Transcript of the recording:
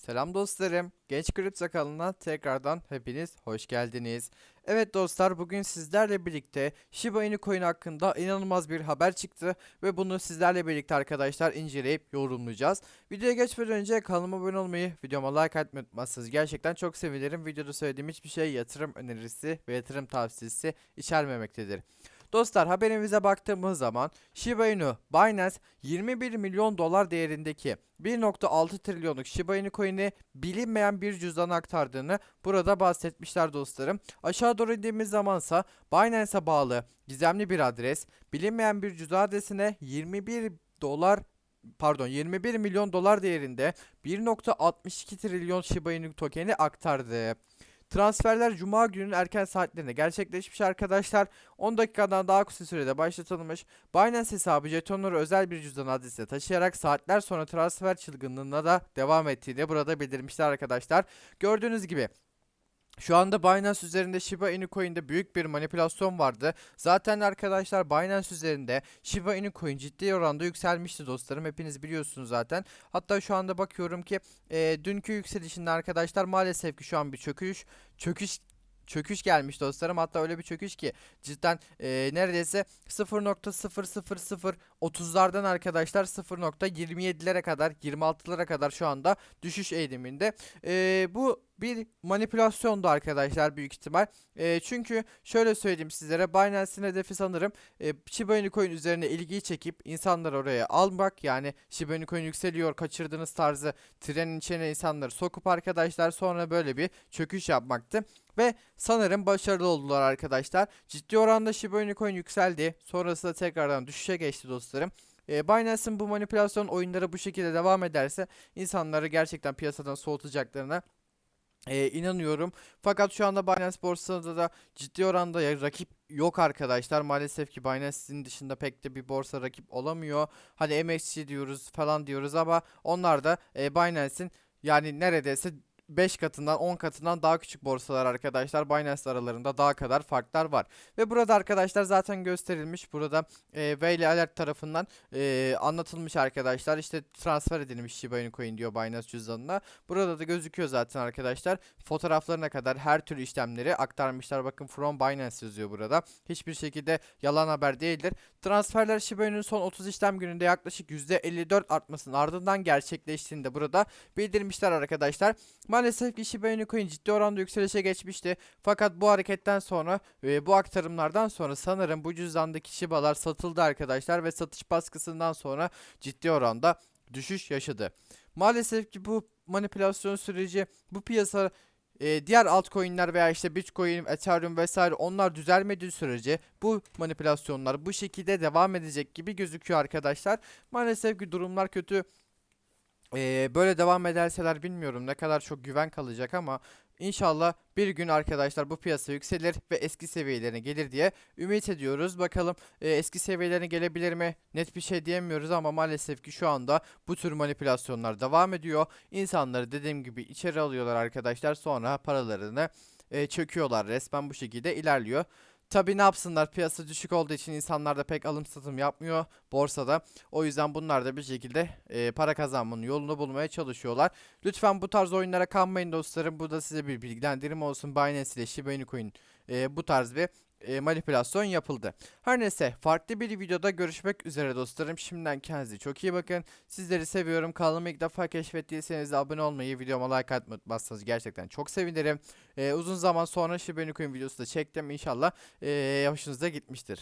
Selam dostlarım. Genç Kripto kanalına tekrardan hepiniz hoş geldiniz. Evet dostlar bugün sizlerle birlikte Shiba Inu coin hakkında inanılmaz bir haber çıktı ve bunu sizlerle birlikte arkadaşlar inceleyip yorumlayacağız. Videoya geçmeden önce kanalıma abone olmayı, videoma like atmayı unutmazsınız. Gerçekten çok sevinirim. Videoda söylediğim hiçbir şey yatırım önerisi ve yatırım tavsiyesi içermemektedir. Dostlar haberimize baktığımız zaman Shiba Inu Binance 21 milyon dolar değerindeki 1.6 trilyonluk Shiba Inu coin'i bilinmeyen bir cüzdana aktardığını burada bahsetmişler dostlarım. Aşağı doğru indiğimiz zamansa Binance'a bağlı gizemli bir adres bilinmeyen bir cüzdan adresine 21 dolar pardon 21 milyon dolar değerinde 1.62 trilyon Shiba Inu token'i aktardı. Transferler Cuma günün erken saatlerinde gerçekleşmiş arkadaşlar. 10 dakikadan daha kısa sürede başlatılmış. Binance hesabı jetonları özel bir cüzdan adresine taşıyarak saatler sonra transfer çılgınlığına da devam ettiğini burada bildirmişler arkadaşlar. Gördüğünüz gibi şu anda Binance üzerinde Shiba Inu Coin'de büyük bir manipülasyon vardı. Zaten arkadaşlar Binance üzerinde Shiba Inu Coin ciddi oranda yükselmişti dostlarım. Hepiniz biliyorsunuz zaten. Hatta şu anda bakıyorum ki e, dünkü yükselişinde arkadaşlar maalesef ki şu an bir çöküş çöküş çöküş gelmiş dostlarım. Hatta öyle bir çöküş ki cidden e, neredeyse 0.00030'lardan arkadaşlar 0.27'lere kadar 26'lara kadar şu anda düşüş eğiliminde. E, bu bir manipülasyondu arkadaşlar büyük ihtimal. E, çünkü şöyle söyleyeyim sizlere Binance'in hedefi sanırım e, Shiba Inu Coin üzerine ilgiyi çekip insanları oraya almak yani Shiba Inu Coin yükseliyor kaçırdığınız tarzı trenin içine insanları sokup arkadaşlar sonra böyle bir çöküş yapmaktı. Ve sanırım başarılı oldular arkadaşlar. Ciddi oranda Shiba Inu Coin yükseldi. Sonrasında tekrardan düşüşe geçti dostlarım. E, Binance'in bu manipülasyon oyunları bu şekilde devam ederse insanları gerçekten piyasadan soğutacaklarına e, inanıyorum. Fakat şu anda Binance borsasında da ciddi oranda rakip yok arkadaşlar. Maalesef ki Binance'in dışında pek de bir borsa rakip olamıyor. Hani MXC diyoruz falan diyoruz ama onlar da e, Binance'in yani neredeyse 5 katından 10 katından daha küçük borsalar arkadaşlar. Binance aralarında daha kadar farklar var. Ve burada arkadaşlar zaten gösterilmiş. Burada e, Whale Alert tarafından e, anlatılmış arkadaşlar. İşte transfer edilmiş Shiba Inu Coin diyor Binance cüzdanına. Burada da gözüküyor zaten arkadaşlar. Fotoğraflarına kadar her türlü işlemleri aktarmışlar. Bakın from Binance yazıyor burada. Hiçbir şekilde yalan haber değildir. Transferler Shiba Inu'nun son 30 işlem gününde yaklaşık %54 artmasının ardından gerçekleştiğini de burada bildirmişler arkadaşlar. Maalesef ki Shiba Coin ciddi oranda yükselişe geçmişti. Fakat bu hareketten sonra ve bu aktarımlardan sonra sanırım bu cüzdandaki Shiba'lar satıldı arkadaşlar ve satış baskısından sonra ciddi oranda düşüş yaşadı. Maalesef ki bu manipülasyon süreci bu piyasa e, diğer altcoin'ler veya işte Bitcoin, Ethereum vesaire onlar düzelmediği sürece bu manipülasyonlar bu şekilde devam edecek gibi gözüküyor arkadaşlar. Maalesef ki durumlar kötü. Ee, böyle devam ederseler bilmiyorum ne kadar çok güven kalacak ama inşallah bir gün arkadaşlar bu piyasa yükselir ve eski seviyelerine gelir diye ümit ediyoruz. Bakalım e, eski seviyelerine gelebilir mi? Net bir şey diyemiyoruz ama maalesef ki şu anda bu tür manipülasyonlar devam ediyor. İnsanları dediğim gibi içeri alıyorlar arkadaşlar sonra paralarını e, çöküyorlar resmen bu şekilde ilerliyor. Tabi ne yapsınlar piyasa düşük olduğu için insanlar da pek alım satım yapmıyor borsada. O yüzden bunlar da bir şekilde e, para kazanmanın yolunu bulmaya çalışıyorlar. Lütfen bu tarz oyunlara kanmayın dostlarım. Bu da size bir bilgilendirme olsun. Binance ile Shiba Inu Coin e, bu tarz bir e, manipülasyon yapıldı. Her neyse farklı bir videoda görüşmek üzere dostlarım. Şimdiden kendinize çok iyi bakın. Sizleri seviyorum. Kanalımı ilk defa keşfettiyseniz de abone olmayı, videoma like atmayı unutmazsanız gerçekten çok sevinirim. E, uzun zaman sonra Coin videosu da çektim. İnşallah e, hoşunuza gitmiştir.